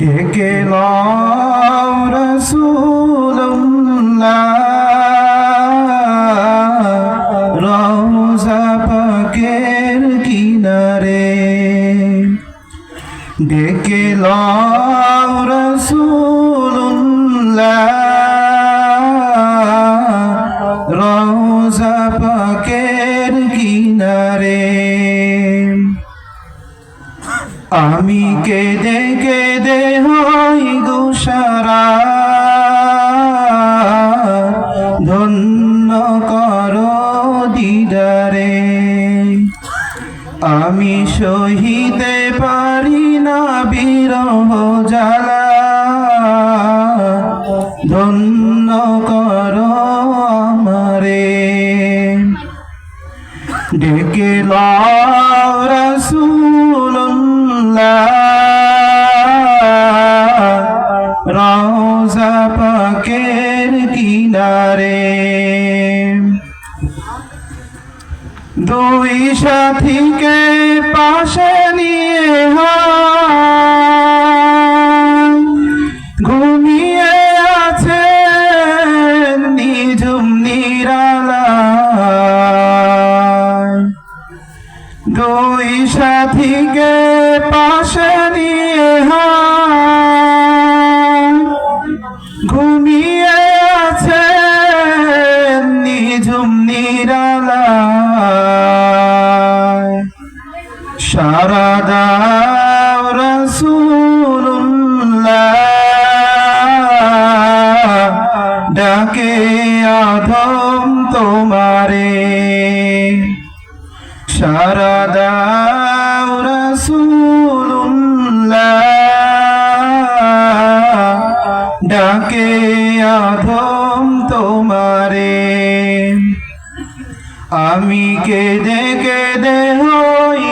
ডেকে রসুল্লাহ রওজা পাকের কিনারে। ডেকে রসুল্লাহ রওজা পাকের কিনারে। আমি কেঁদে আমি সহিতে পারি না বিরহ জ্বালা। ধন্য কর আমারে। ডেকে রসুল্লাহ রওজা দুই সাথীকে পাশে নিয়ে হায় সারা দাও রসুল্লাহ ডাকে আধম তোমারে। সারা দাও রসুল্লাহ ডাকে আধম তোমারে। আমি কেঁদে কেঁদে হই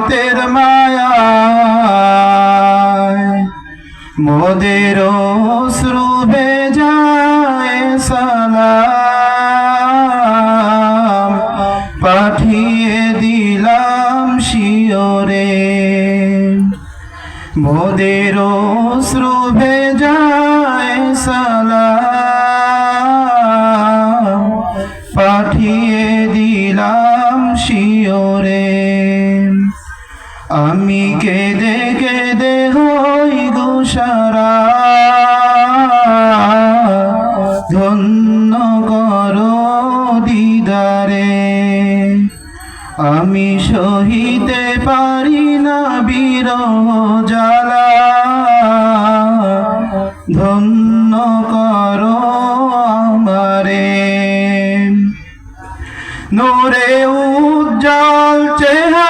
উম্মতের মায়া মোদের শ্রু যায় সালাম পাঠিয়ে দিলাম শিওরে মোদের শ্রু যায় সালাম পাঠিয়ে দিলাম শিওরে আমি কেঁদে কেঁদে হই দুসারা ধন্য কর দিদারে। আমি সহিতে পারি না বিরহ জ্বালা। ধন্য কর আমারে। নূরে উজ্জ্বল চেহারা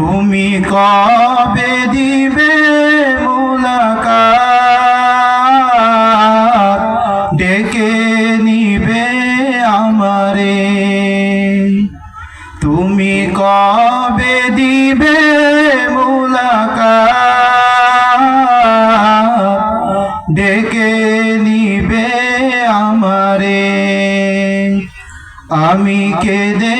তুমি কবে দিবে ডেকে নিবে আমারে। তুমি কবে দিবে ডেকে নিবে আমারে। আমি কেঁদে